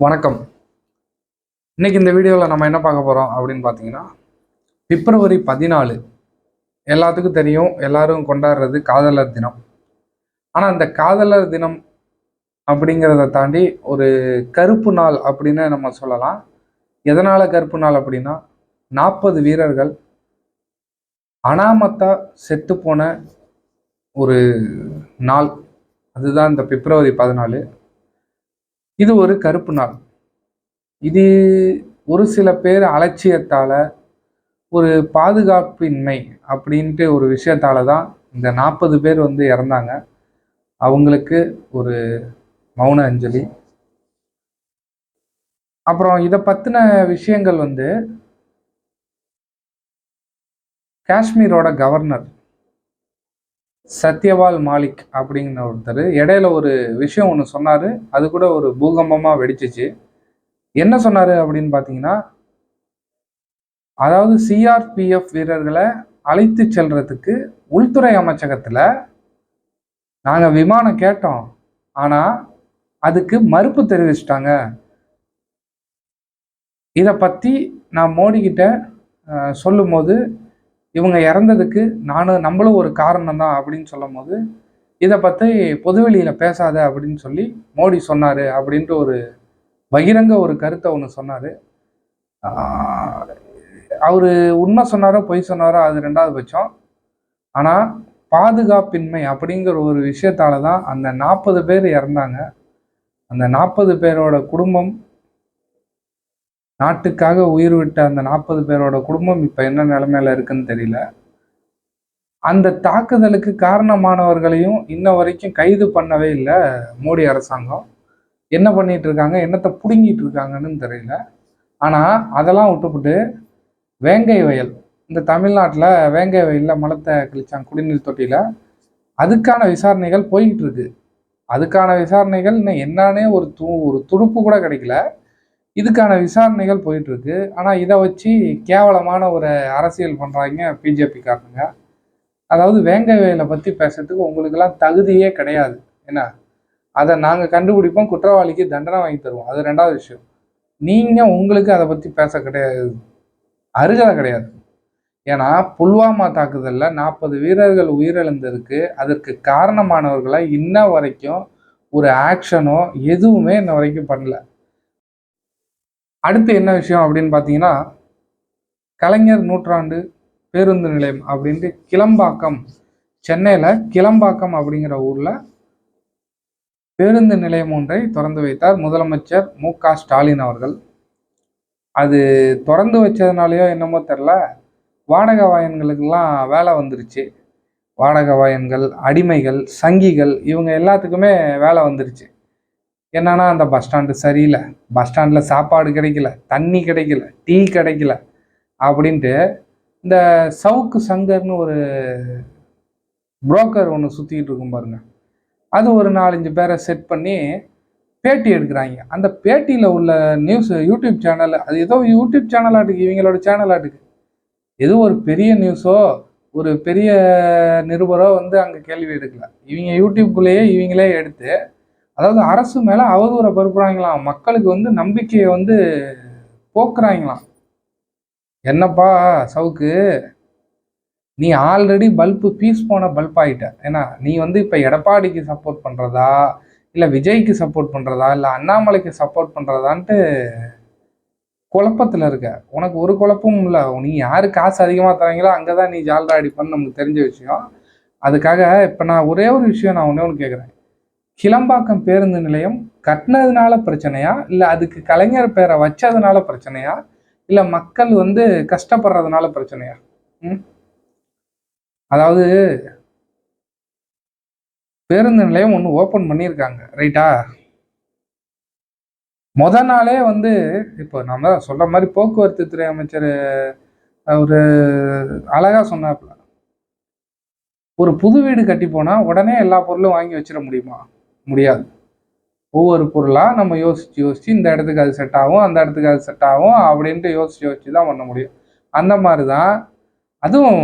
வணக்கம். இன்னைக்கு இந்த வீடியோவில் நம்ம என்ன பார்க்க போகிறோம் அப்படின்னு பார்த்தீங்கன்னா பிப்ரவரி பதினாலு. எல்லாத்துக்கும் தெரியும் எல்லாரும் கொண்டாடுறது காதலர் தினம். ஆனால் இந்த காதலர் தினம் அப்படிங்கிறத தாண்டி ஒரு கருப்பு நாள் அப்படின்னு நம்ம சொல்லலாம். எதனால் கருப்பு நாள் அப்படின்னா நாற்பது வீரர்கள் அனாமத்தா செத்து போன ஒரு நாள். அதுதான் இந்த பிப்ரவரி பதினாலு. இது ஒரு கருப்பு நாள். இது ஒரு சில பேர் அலட்சியத்தால் ஒரு பாதுகாப்பின்மை அப்படின்ட்டு ஒரு விஷயத்தால் தான் இந்த நாற்பது பேர் வந்து இறந்தாங்க. அவங்களுக்கு ஒரு மௌன அஞ்சலி. அப்புறம் இதை பற்றின விஷயங்கள் வந்து காஷ்மீரோட கவர்னர் சத்யபால் மாலிக் அப்படிங்கிற ஒருத்தர். இடையில ஒரு விஷயம் ஒன்று சொன்னார். அது கூட ஒரு பூகம்பமாக வெடிச்சிச்சு. என்ன சொன்னார் அப்படின்னு பார்த்தீங்கன்னா அதாவது சிஆர்பிஎஃப் வீரர்களை அழைத்து செல்றதுக்கு உள்துறை அமைச்சகத்தில் நாங்கள் விமானம் கேட்டோம். ஆனால் அதுக்கு மறுப்பு தெரிவிச்சிட்டாங்க. இதை பற்றி நான் மோடி சொல்லும்போது இவங்க இறந்ததுக்கு நானும் நம்மளும் ஒரு காரணம் தான் அப்படின்னு சொல்லும் போது இதை பற்றி பொதுவெளியில் பேசாத அப்படின்னு சொல்லி மோடி சொன்னார் அப்படின்ட்டு ஒரு பகிரங்க ஒரு கருத்தை ஒன்று சொன்னார். அவர் உண்மை சொன்னாரோ பொய் சொன்னாரோ அது ரெண்டாவது பட்சம். ஆனால் பாதுகாப்பின்மை அப்படிங்கிற ஒரு விஷயத்தால தான் அந்த நாற்பது பேர் இறந்தாங்க. அந்த நாற்பது பேரோட குடும்பம் நாட்டுக்காக உயிர் விட்ட அந்த நாற்பது பேரோட குடும்பம் இப்போ என்ன நிலைமையில இருக்குன்னு தெரியல. அந்த தாக்குதலுக்கு காரணமானவர்களையும் இன்ன வரைக்கும் கைது பண்ணவே இல்லை மோடி அரசாங்கம். என்ன பண்ணிட்டு இருக்காங்க? என்னத்தை பிடுங்கிட்டு இருக்காங்கன்னு தெரியல. ஆனால் அதெல்லாம் விட்டுப்புட்டு வேங்கை வயல் இந்த தமிழ்நாட்டில் வேங்கை வயலில் மலத்தை கழிச்சாங்க குடிநீர் தொட்டியில் அதுக்கான விசாரணைகள் போய்கிட்டு இருக்கு. அதுக்கான விசாரணைகள் இன்னும் என்னன்னே ஒரு து ஒரு துடுப்பு கூட கிடைக்கல. இதுக்கான விசாரணைகள் போயிட்டுருக்கு. ஆனால் இதை வச்சு கேவலமான ஒரு அரசியல் பண்ணுறாங்க பிஜேபி காரங்க அதாவது வேங்க வயலை பற்றி பேசுறதுக்கு உங்களுக்கெல்லாம் தகுதியே கிடையாது. என்ன? அதை நாங்கள் கண்டுபிடிப்போம் குற்றவாளிக்கு தண்டனை வாங்கி தருவோம். அது ரெண்டாவது விஷயம். நீங்கள் உங்களுக்கு அதை பற்றி பேச கிடையாது. அருகதை கிடையாது. ஏன்னா புல்வாமா தாக்குதலில் நாற்பது வீரர்கள் உயிரிழந்திருக்கு. அதற்கு காரணமானவர்களை இன்ன வரைக்கும் ஒரு ஆக்ஷனோ எதுவுமே இன்ன வரைக்கும் பண்ணல. அடுத்து என்ன விஷயம் அப்படின்னு பார்த்தீங்கன்னா கலைஞர் நூற்றாண்டு பேருந்து நிலையம் அப்படின்ட்டு கிளம்பாக்கம் சென்னையில் கிளம்பாக்கம் அப்படிங்கிற ஊரில் பேருந்து நிலையம் ஒன்றை திறந்து வைத்தார் முதலமைச்சர் மு க ஸ்டாலின் அவர்கள். அது திறந்து வச்சதுனாலயோ என்னமோ தெரில வாடகை வாயன்களுக்கெல்லாம் வேலை வந்துருச்சு. வாடகை வாயன்கள் அடிமைகள் சங்கிகள் இவங்க எல்லாத்துக்குமே வேலை வந்துருச்சு. என்னன்னா அந்த பஸ் ஸ்டாண்டு சரியில்லை. பஸ் ஸ்டாண்டில் சாப்பாடு கிடைக்கல தண்ணி கிடைக்கல டீ கிடைக்கல அப்படின்ட்டு இந்த சவுக்கு சங்கர்னு ஒரு புரோக்கர் ஒன்று சுற்றிக்கிட்டு இருக்கும் பாருங்க. அது ஒரு நாலஞ்சு பேரை செட் பண்ணி பேட்டி எடுக்கிறாங்க. அந்த பேட்டியில் உள்ள நியூஸ் யூடியூப் சேனல் அது ஏதோ யூடியூப் சேனலாட்டுக்கு இவங்களோட சேனலாட்டுக்கு ஏதோ ஒரு பெரிய நியூஸோ ஒரு பெரிய நிருபரோ வந்து அங்கே கேள்வி எடுக்கல. இவங்க யூடியூப்குள்ளேயே இவங்களே எடுத்து அதாவது அரசு மேலே அவதூறை பரப்புறாங்களாம். மக்களுக்கு வந்து நம்பிக்கையை வந்து போக்குறாங்களாம். என்னப்பா சவுக்கு? நீ ஆல்ரெடி பல்பு பீஸ் போன பல்ப் ஆகிட்ட ஏன்னா நீ வந்து இப்போ எடப்பாடிக்கு சப்போர்ட் பண்ணுறதா இல்லை விஜய்க்கு சப்போர்ட் பண்ணுறதா இல்லை அண்ணாமலைக்கு சப்போர்ட் பண்ணுறதான்ட்டு குழப்பத்தில் இருக்க. உனக்கு ஒரு குழப்பமும் இல்லை. நீ யாரு காசு அதிகமாக தராங்களோ அங்கே தான் நீ ஜால்ரா அடிப்பன்னு நமக்கு தெரிஞ்ச விஷயம். அதுக்காக இப்போ நான் ஒரே ஒரு விஷயம் நான் ஒன்றே ஒன்று கேட்குறேன் கிளம்பாக்கம் பேருந்து நிலையம் கட்டினதுனால பிரச்சனையா? இல்லை அதுக்கு கலைஞர் பேரை வச்சதுனால பிரச்சனையா? இல்லை மக்கள் வந்து கஷ்டப்படுறதுனால பிரச்சனையா? ம்? அதாவது பேருந்து நிலையம் ஒன்று ஓப்பன் பண்ணியிருக்காங்க. ரைட்டா? முத நாளே வந்து இப்போ நம்ம சொல்கிற மாதிரி போக்குவரத்து துறை அமைச்சர் ஒரு அழகா சொன்னாப்புல. ஒரு புது வீடு கட்டி போனால் உடனே எல்லா பொருளும் வாங்கி வச்சிட முடியுமா? முடியாது. ஒவ்வொரு பொருளாக நம்ம யோசித்து யோசித்து இந்த இடத்துக்கு அது செட் ஆகும் அந்த இடத்துக்கு அது செட் ஆகும் அப்படின்ட்டு யோசித்து யோசித்து தான் பண்ண முடியும். அந்த மாதிரி தான் அதுவும்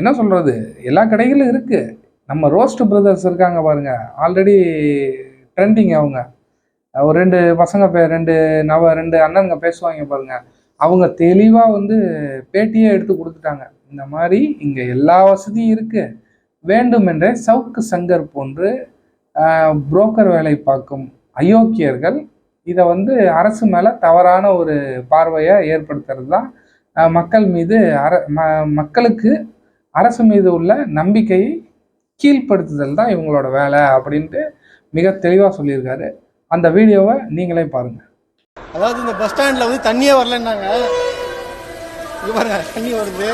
என்ன சொல்கிறது எல்லா கடைகளும் இருக்குது நம்ம ரோஸ்ட் பிரதர்ஸ் இருக்காங்க பாருங்கள் ஆல்ரெடி ட்ரெண்டிங் அவங்க. ஒரு ரெண்டு பசங்க பே ரெண்டு நவ ரெண்டு அண்ணனுங்க பேசுவாங்க பாருங்க. அவங்க தெளிவாக வந்து பேட்டியே எடுத்து கொடுத்துட்டாங்க. இந்த மாதிரி இங்கே எல்லா வசதியும் இருக்குது வேண்டுமென்றே சவுக்கு சங்கர் போன்று புரோக்கர் வேலை பார்க்கும் அயோக்கியர்கள் இதை வந்து அரசு மேலே தவறான ஒரு பார்வையை ஏற்படுத்துறது தான் மக்கள் மீது அர ம மக்களுக்கு அரசு மீது உள்ள நம்பிக்கையை கீழ்ப்படுத்துதல் தான் இவங்களோட வேலை அப்படின்ட்டு மிக தெளிவாக சொல்லியிருக்காரு. அந்த வீடியோவை நீங்களே பாருங்க. அதாவது இந்த பஸ் ஸ்டாண்டில் வந்து தண்ணியே வரலன்னாங்க. இது பாருங்க தண்ணி வருது.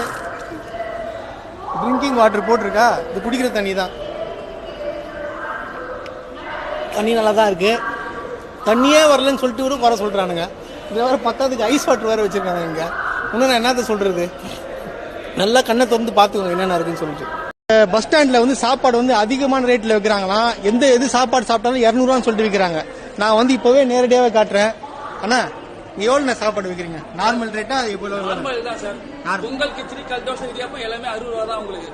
ட்ரிங்கிங் வாட்டர் போட்டிருக்கா? இது குடிக்கிற தண்ணி தான் தண்ணி நல்லா தான் இருக்கு. தண்ணியே வரலன்னு சொல்லிட்டு கூட குறை சொல்றானுங்க. இதில் வேற பத்தாவதுக்கு ஐஸ் வாட்டர் வேற வச்சிருக்காங்க இங்க. இன்னும் நான் என்னத்த சொல்றது? நல்லா கண்ணை திறந்து பார்த்துக்கோங்க என்னென்ன இருக்குன்னு சொல்லிட்டு. பஸ் ஸ்டாண்டில் வந்து சாப்பாடு வந்து அதிகமான ரேட்டில் விற்கிறாங்களாம் எந்த எது சாப்பாடு சாப்பிட்டாலும் இரநூறுவான்னு சொல்லிட்டு விற்கிறாங்க நான் வந்து இப்போவே நேரடியாகவே காட்டுறேன். அண்ணா எவ்வளோ சாப்பாடு விற்கிறீங்க நார்மல் ரேட்டா அது எவ்வளோ நார்மல் தான் சார் பொங்கல் கிச்சடி கல் தோசை இடியாப்பம் எல்லாமே அறுபது ரூபா தான் உங்களுக்கு.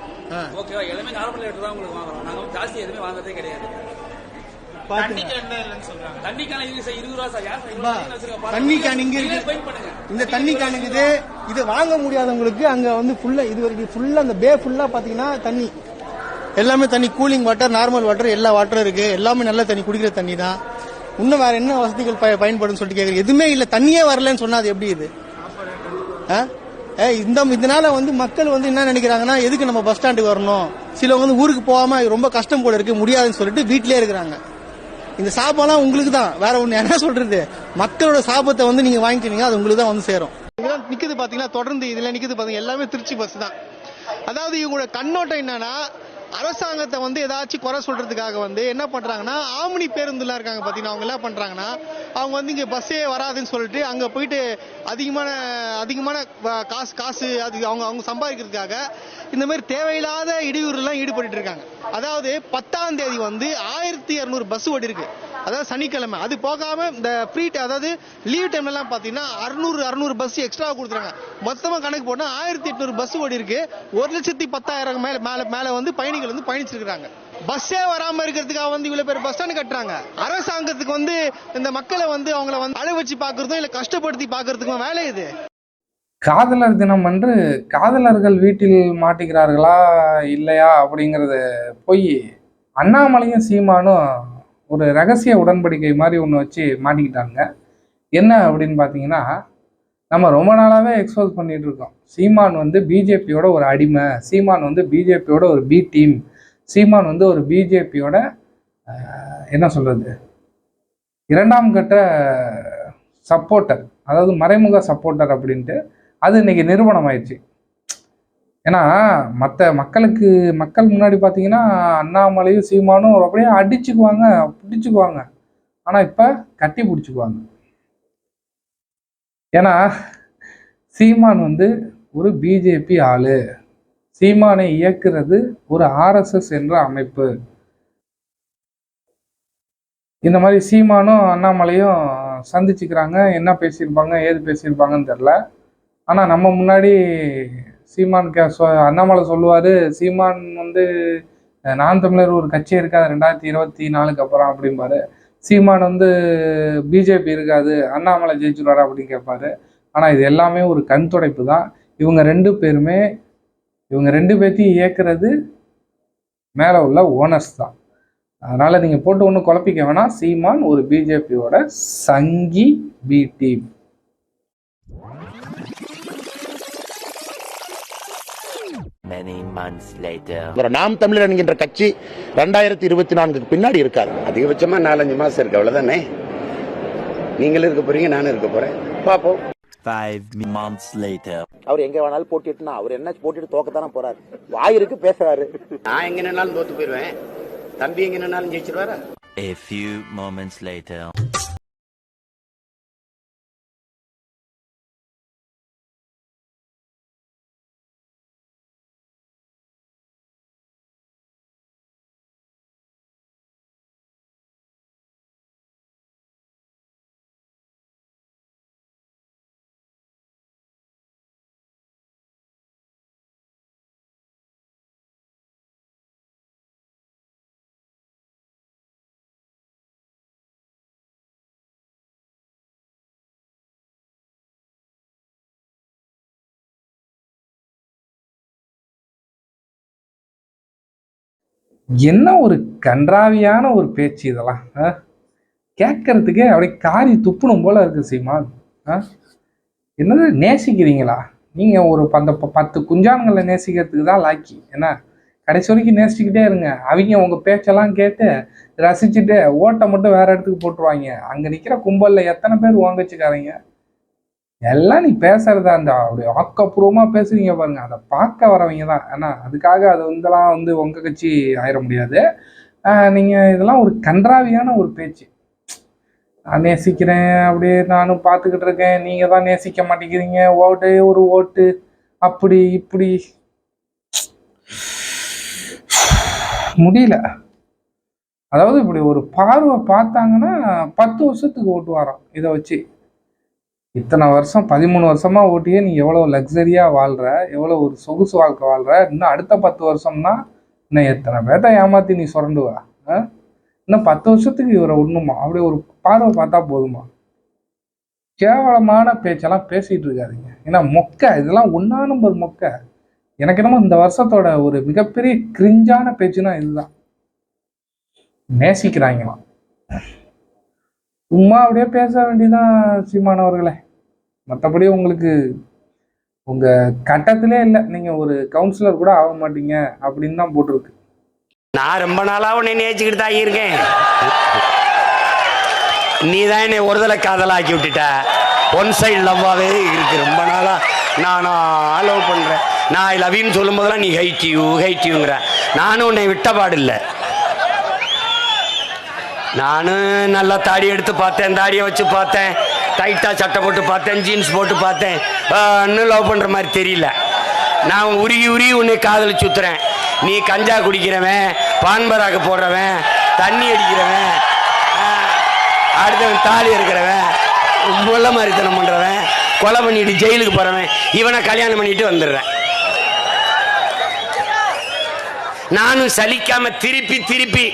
ஓகேவா எல்லாமே நார்மல் ரேட் தான் உங்களுக்கு வாங்குறோம். நாங்க வந்து ஜாஸ்தி எதுவுமே வாங்குறதே கிடையாது. தண்ணி கேன் இங்க இருக்கு. இந்த தண்ணி கேன் இருக்குது இது வாங்க முடியாதவங்களுக்கு அங்க வந்து ஃபுல்லா இது வரைக்கும் ஃபுல்லா அந்த பே ஃபுல்லா பாத்தீங்கன்னா தண்ணி. எல்லாமே தண்ணி கூலிங் வாட்டர் நார்மல் வாட்டர் எல்லா வாட்டரும் இருக்கு. எல்லாமே நல்ல தண்ணி குடிக்கிற தண்ணி தான். இன்னும் வேற என்ன வசதிகள் பய- பயன்படும்னு சொல்லிட்டு கேக்குறீங்க? எதுவுமே இல்ல. தண்ணியே வரலன்னு சொன்னா அது எப்படி இது? ஆ? ஏ, இந்த இதனால வந்து மக்கள் வந்து என்ன நினைக்கிறாங்கன்னா எதுக்கு நம்ம பஸ் ஸ்டாண்டுக்கு வரணும்? சிலவங்க வந்து ஊருக்கு போகாம ரொம்ப கஷ்டம் போல இருக்கு முடியாதுன்னு சொல்லிட்டு வீட்லயே இருக்கிறாங்க. இந்த சாபம்லாம் உங்களுக்கு தான் வேற ஒண்ணு என்ன சொல்றது? மக்களோட சாபத்தை வந்து நீங்க வாங்கிக்கிறீங்க அது உங்களுக்கு தான் வந்து சேரும். இதெல்லாம் நிக்குது பாத்தீங்கன்னா தொடர்ந்து இதுல நிக்குது பாத்தீங்க. எல்லாமே திருச்சி பஸ் தான். அதாவது இவங்களோட கண்ணோட்டம் என்னன்னா அரசாங்கத்தை வந்து ஏதாச்சும் குறை சொல்றதுக்காக வந்து என்ன பண்றாங்கன்னா ஆம்னி பேருந்துலாம் இருக்காங்க பார்த்தீங்கன்னா அவங்க என்ன பண்றாங்கன்னா அவங்க வந்து இங்கே பஸ்ஸே வராதுன்னு சொல்லிட்டு அங்கே போயிட்டு அதிகமான அதிகமான காசு காசு அது அவங்க அவங்க சம்பாதிக்கிறதுக்காக இந்த மாதிரி தேவையில்லாத இடையூறுலாம் ஈடுபட்டு இருக்காங்க. அதாவது பத்தாம் தேதி வந்து ஆயிரத்தி இரநூறு பஸ் ஓடி இருக்கு அதாவது சனிக்கிழமை. அது போகாம இந்த ஃப்ரீ அதாவது லீவ் டைம்ல எல்லாம் பாத்தீங்கன்னா அறுநூறு அறுநூறு பஸ் எக்ஸ்ட்ரா கொடுத்துறாங்க மொத்தமா கணக்கு போனா ஆயிரத்தி எட்நூறு பஸ் ஓடி இருக்கு. ஒரு லட்சத்தி பத்தாயிரம் மேல மேல மேல வந்து பயணிகள் வந்து பயணிச்சிருக்காங்க பஸ்ஸே வராம இருக்கிறதுக்காக வந்து இவ்வளவு பேர் பஸ் ஸ்டாண்ட் கட்டுறாங்க. அரசாங்கத்துக்கு வந்து இந்த மக்களை வந்து அவங்கள வந்து அழை வச்சு பாக்குறதும் இல்ல கஷ்டப்படுத்தி பாக்குறதுக்கும் வேலை இது. காதலர் தினம் அன்று காதலர்கள் வீட்டில் மாட்டிக்கிறார்களா இல்லையா அப்படிங்கிறது போய் அண்ணாமலையும் சீமானும் ஒரு ரகசிய உடன்படிக்கை மாதிரி ஒன்று வச்சு மாட்டிக்கிட்டாங்க. என்ன அப்படின்னு பார்த்தீங்கன்னா நம்ம ரொம்ப நாளாகவே எக்ஸ்போஸ் பண்ணிட்டு இருக்கோம். சீமான் வந்து பிஜேபியோட ஒரு அடிமை. சீமான் வந்து பிஜேபியோட ஒரு பி டீம் சீமான் வந்து ஒரு பிஜேபியோட என்ன சொல்கிறது இரண்டாம் கட்ட சப்போர்ட்டர் அதாவது மறைமுக சப்போர்ட்டர் அப்படின்ட்டு அது இன்னைக்கு நிறுவனம் ஆயிடுச்சு ஏன்னா மற்ற மக்களுக்கு மக்கள் முன்னாடி பார்த்தீங்கன்னா அண்ணாமலையும் சீமானும் அப்படியே அடிச்சுக்குவாங்க பிடிச்சிக்குவாங்க. ஆனால் இப்போ கட்டி பிடிச்சிக்குவாங்க. ஏன்னா சீமான் வந்து ஒரு பிஜேபி ஆளு. சீமானை இயக்குறது ஒரு ஆர்எஸ்எஸ் என்ற அமைப்பு. இந்த மாதிரி சீமானும் அண்ணாமலையும் சந்திச்சுக்கிறாங்க. என்ன பேசியிருப்பாங்க ஏது பேசியிருப்பாங்கன்னு தெரில ஆனால் நம்ம முன்னாடி சீமான் கே அண்ணாமலை சொல்லுவார் சீமான் வந்து நான் தமிழர் ஒரு கட்சி இருக்காது ரெண்டாயிரத்தி இருபத்தி நாலுக்கு அப்புறம் அப்படிம்பாரு. சீமான் வந்து பிஜேபி இருக்காது அண்ணாமலை ஜெயிச்சுருவாரு? அப்படின்னு கேட்பாரு. ஆனால் இது எல்லாமே ஒரு கண் துடைப்பு தான். இவங்க ரெண்டு பேருமே இவங்க ரெண்டு பேர்த்தையும் இயக்குறது மேலே உள்ள ஓனர்ஸ் தான். அதனால் நீங்கள் போட்டு ஒன்றும் குழப்பிக்க வேணாம். சீமான் ஒரு பிஜேபியோட சங்கி B team Many months later. ஒரு நாம் தமிழர் என்கின்ற கட்சி ரெண்டாயிரத்தி இருபத்தி நான்குக்கு பின்னாடி இருக்காது அதிகபட்சமா நாலஞ்சு மாசம் இருக்கு அவ்வளவுதானே? நீங்களும் இருக்க போறீங்க நானும் இருக்க போறேன். பார்ப்போம் Five months later. அவர் எங்க வேணாலும் போட்டிட்டுனா அவர் என்ன போட்டிட்டு தோக்கத்தானே போறாரு. வாயிருக்கு பேசுறாரு. நான் எங்க நின்னாலும் தோத்து போயிருவேன். தம்பி எங்க நின்னாலும் ஜெயிச்சிருவாரா? A few moments later. என்ன ஒரு கன்றாவியான ஒரு பேச்சு இதெல்லாம் ஆ? கேட்கறதுக்கே அப்படியே காரி துப்பணும் போல இருக்கு சீமான் ஆ? என்னது நேசிக்கிறீங்களா? நீங்க ஒரு அந்த ப- பத்து குஞ்சான்களை நேசிக்கிறதுக்கு தான் லாக்கி என்ன? கடைசி வரைக்கும் நேசிச்சுக்கிட்டே இருங்க. அவங்க உங்க பேச்செல்லாம் கேட்டு ரசிச்சுட்டு ஓட்டை மட்டும் வேற இடத்துக்கு போட்டுருவாங்க. அங்க நிக்கிற கும்பல்ல எத்தனை பேர் வாங்கச்சுக்காரங்க எல்லாம் நீ பேசுறதா அந்த அப்படி ஆக்கப்பூர்வமாக பேசுறீங்க பாருங்க. அதை பார்க்க வரவங்க தான். ஏன்னா அதுக்காக அது வந்துலாம் வந்து உங்க கட்சி ஆயிட முடியாது. நீங்கள் இதெல்லாம் ஒரு கன்றாவியான ஒரு பேச்சு. நான் நேசிக்கிறேன் அப்படியே நானும் பார்த்துக்கிட்டு இருக்கேன். நீங்கள் தான் நேசிக்க மாட்டேங்கிறீங்க. ஓட்டு ஒரு ஓட்டு. அப்படி இப்படி. முடியல. அதாவது இப்படி ஒரு பார்வை பார்த்தாங்கன்னா பத்து வருஷத்துக்கு ஓட்டு வரோம் இதை வச்சு. இத்தனை வருஷம் பதிமூணு வருஷமா ஓட்டியே நீ எவ்வளோ லக்ஸரியா வாழ்ற எவ்வளோ ஒரு சொகுசு வாழ்க்கை வாழ்ற இன்னும் அடுத்த பத்து வருஷம்னா இன்னும் எத்தனை பேர்த்த ஏமாத்தி நீ சுரண்டுவா இன்னும் பத்து வருஷத்துக்கு இவரை ஒண்ணுமா அப்படி ஒரு பார்வை பார்த்தா போதுமா? கேவலமான பேச்செல்லாம் பேசிட்டு இருக்காதீங்க. ஏன்னா மொக்கை இதெல்லாம் ஒன்னா நம்பர் மொக்கை. எனக்கு என்னமோ இந்த வருஷத்தோட ஒரு மிகப்பெரிய கிரிஞ்சான பேச்சுனா இதுதான். நேசிக்கிறாங்களாம். சும்மா அப்படியே பேச வேண்டியதான் சீமானவர்களே மற்றபடி உங்களுக்கு உங்கள் கட்டத்திலே இல்லை. நீங்கள் ஒரு கவுன்சிலர் கூட ஆக மாட்டீங்க அப்படின்னு தான் போட்டிருக்கு. நான் ரொம்ப நாளாக உன்னை நேச்சிக்கிட்டு தான் இருக்கேன். நீ தான் என்னை ஒருதலை காதலாக்கி விட்டுட்ட. ஒன் சைடு லவ்வாகவே இருக்கு ரொம்ப நாளாக நான் லவ் பண்ணுறேன் நான் ஐ லவ்னு சொல்லும் போதெல்லாம் நீ ஹைட் யூ ஹைட் யூங்கிற நானும் உன்னை விட்ட இல்லை. நானும் நல்லா தாடி எடுத்து பார்த்தேன் தாடியை வச்சு பார்த்தேன். டைட்டாக சட்டை போட்டு பார்த்தேன் ஜீன்ஸ் போட்டு பார்த்தேன். இன்னும் லவ் பண்ணுற மாதிரி தெரியல. நான் உருகி உருகி உன்னை காதலிச்சு சுற்றுறேன் நீ கஞ்சா குடிக்கிறவன் பான்பராக்கு போடுறவன் தண்ணி அடிக்கிறவன் அடுத்தவன் தாலி இருக்கிறவன் முள்ள மாதிரித்தனம் பண்ணுறவன் கொலை பண்ணிட்டு ஜெயிலுக்கு போகிறவன் இவனை கல்யாணம் பண்ணிட்டு வந்துடுறேன். நானும் சலிக்காம திருப்பி திருப்பி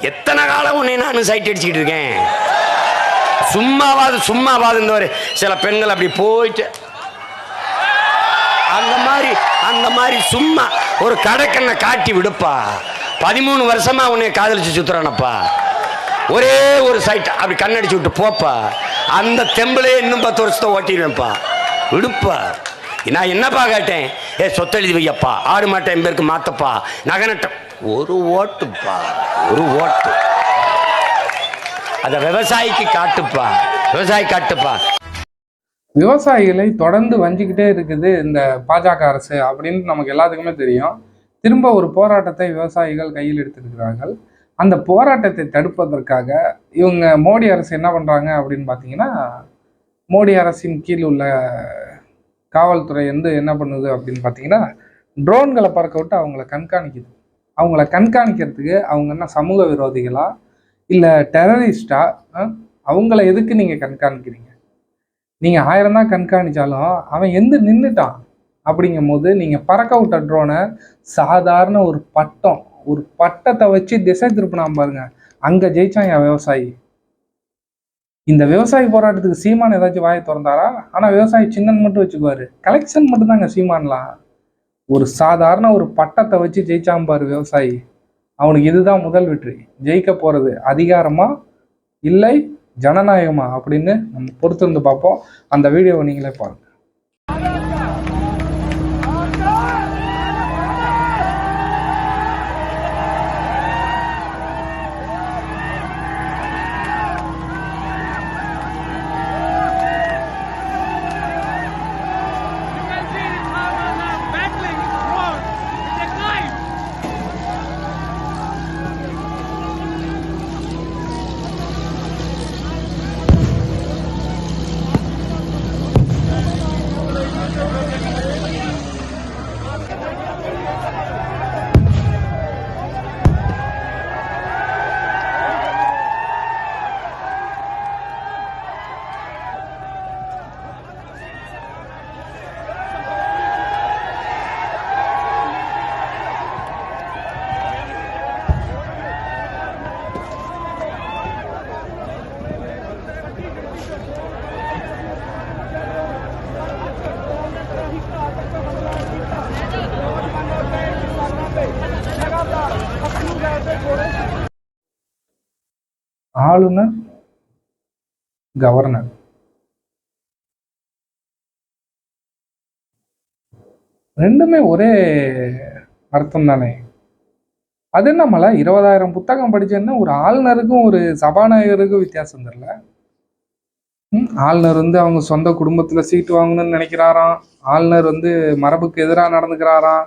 எத்தனை காலம் உன்னை நானும் சைட் அடிச்சுக்கிட்டு இருக்கேன்? சும்மாவாது சும்மாவாது இந்த ஒரு சில பெண்கள் அப்படி போயிட்டு அந்த மாதிரி அந்த மாதிரி சும்மா ஒரு கடைக்கண்ணை காட்டி விடுப்பா. பதிமூணு வருஷமா உன்னை காதலிச்சு சுத்துறானப்பா. ஒரே ஒரு சைட் அப்படி கண்ணடிச்சு விட்டு போப்பா. அந்த தெம்பிலே இன்னும் பத்து வருஷத்தை ஓட்டிடுவேன்ப்பா. விடுப்பா. நான் என்னப்பா கேட்டேன்? ஏ சொத்தெழுதி வையப்பா. ஆடு மாட்டை என் பேருக்கு மாத்தப்பா. நகனட்டம் ஒரு ஓட்டுப்பா ஒரு ஓட்டு. அதை விவசாயிக்கு காட்டுப்பா. விவசாயி காட்டுப்பா. விவசாயிகளை தொடர்ந்து வஞ்சிக்கிட்டே இருக்குது இந்த பாஜக அரசு அப்படின்னு நமக்கு எல்லாத்துக்குமே தெரியும். திரும்ப ஒரு போராட்டத்தை விவசாயிகள் கையில் எடுத்திருக்கிறார்கள். அந்த போராட்டத்தை தடுப்பதற்காக இவங்க மோடி அரசு என்ன பண்ணுறாங்க அப்படின்னு பார்த்தீங்கன்னா மோடி அரசின் கீழ் உள்ள காவல்துறை வந்து என்ன பண்ணுது அப்படின்னு பார்த்தீங்கன்னா ட்ரோன்களை பறக்க விட்டு அவங்கள கண்காணிக்குது. அவங்கள கண்காணிக்கிறதுக்கு அவங்க என்ன சமூக விரோதிகளா? இல்லை டெரரிஸ்டா அவங்கள எதுக்கு நீங்கள் கண்காணிக்கிறீங்க? நீங்கள் ஆயிரம் தான் கண்காணிச்சாலும் அவன் எந்த நின்றுட்டான் அப்படிங்கும் போது நீங்கள் பறக்க விட்ட ட்ரோனை சாதாரண ஒரு பட்டம் ஒரு பட்டத்தை வச்சு திசை திருப்பினான் பாருங்க. அங்கே ஜெயிச்சான் என் விவசாயி. இந்த விவசாயி போராட்டத்துக்கு சீமான் ஏதாச்சும் வாயை திறந்தாரா? ஆனால் விவசாயி சின்னன் மட்டும் வச்சுக்குவாரு. கலெக்ஷன் மட்டும்தாங்க சீமான்லாம். ஒரு சாதாரண ஒரு பட்டத்தை வச்சு ஜெயிச்சாம்பார் விவசாயி. அவனுக்கு இதுதான் முதல் வெற்றி. ஜெயிக்க போகிறது அதிகாரமா? இல்லை ஜனநாயகமா? அப்படின்னு நம்ம பொறுத்திருந்து பார்ப்போம். அந்த வீடியோவை நீங்களே பாருங்கள் ஆளுநர் கவர்னர் ரெண்டுமே ஒரே அர்த்தம் தானே அது என்ன மலை இருபதாயிரம் புத்தகம் படிச்சேன்னா ஒரு ஆளுநருக்கும் ஒரு சபாநாயகருக்கும் வித்தியாசம் தெரில ஆளுநர் வந்து அவங்க சொந்த குடும்பத்தில் சீட்டு வாங்கணும்னு நினைக்கிறாராம் ஆளுநர் வந்து மரபுக்கு எதிராக நடந்துக்கிறாராம்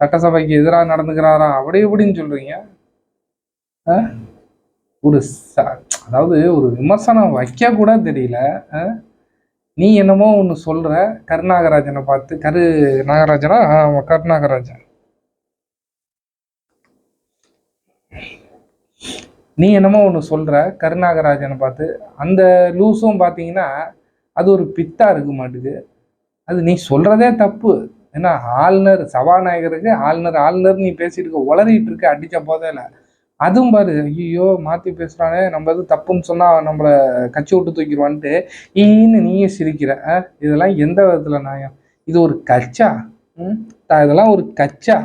சட்டசபைக்கு எதிராக நடந்துக்கிறாராம் அப்படி இப்படின்னு சொல்றீங்க ஆ? ஒரு ச- அதாவது ஒரு விமர்சனம் வைக்க கூட தெரியல. நீ என்னமோ ஒன்று சொல்கிற கருநாகராஜனை பார்த்து கரு நாகராஜனா? ஆமா, கருநாகராஜன். நீ என்னமோ ஒன்று சொல்கிற கருநாகராஜனை பார்த்து அந்த லூஸும் பார்த்தீங்கன்னா அது ஒரு பித்தா இருக்க மாட்டுது. அது நீ சொல்கிறதே தப்பு. ஏன்னா ஆளுநர் சபாநாயகருக்கு ஆளுநர் ஆளுநர் நீ பேசிட்டு இருக்க உளறிட்டு இருக்க அடித்த போதே இல்லை அதுவும் பாரு ஐயோ மாத்தி பேசுறானே நம்ம எதுவும் தப்புன்னு சொன்னா நம்மள கட்சி விட்டு தூக்கிடுவான்ட்டு ஈன்னு நீயே சிரிக்கிற. அஹ்? இதெல்லாம் எந்த விதத்துல நியாயம்? இது ஒரு கச்சா ம் இதெல்லாம் ஒரு கச்சா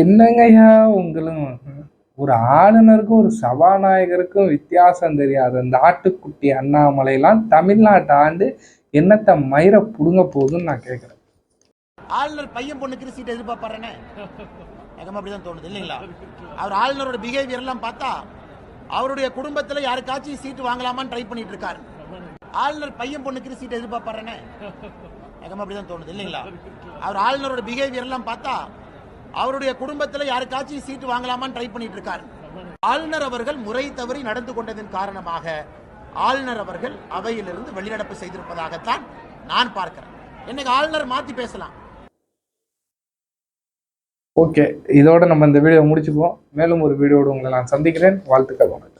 என்னங்கய்யா உங்களும்? ஒரு ஆளுநருக்கும் ஒரு சபாநாயகருக்கும் வித்தியாசம் தெரியாது. அந்த ஆட்டுக்குட்டி அண்ணாமலையெல்லாம் தமிழ்நாட்டை ஆண்டு என்னத்த மயிர புடுங்க போகுதுன்னு நான் கேட்குறேன் ஆளுநர் பையன் பொண்ணுக்கு சீட் எதிர்பார்ப்பாருன்னு அப்படிதான் தோணுது இல்லைங்களா? அவர் ஆளுநரோட பிஹேவியர் எல்லாம் பார்த்தா அவருடைய குடும்பத்துல யாருக்காச்சும் சீட்டு வாங்கலாமான்னு ட்ரை பண்ணிட்டு இருக்காரு ஆளுநர் பையன் பொண்ணுக்கு சீட் எதிர்பார்ப்பாருன்னு எனக்கு அப்படிதான் தோணுது இல்லைங்களா? அவர் ஆளுநரோட பிஹேவியர் எல்லாம் பார்த்தா அவருடைய குடும்பத்துல யாருக்காச்சும் சீட்டு வாங்கலாமான்னு ட்ரை பண்ணிட்டு இருக்காரு ஆளுநர் அவர்கள் முறை தவறி நடந்து கொண்டதன் காரணமாக ஆளுநர் அவர்கள் அவையிலிருந்து வெளிநடப்பு செய்திருப்பதாகத்தான் நான் பார்க்கிறேன். என்னைக்கு ஆளுநர் மாத்தி பேசலாம்? ஓகே இதோட நம்ம இந்த வீடியோ முடிச்சுக்குவோம். மேலும் ஒரு வீடியோடு உங்களை நான் சந்திக்கிறேன். வாழ்த்துக்கள். வணக்கம்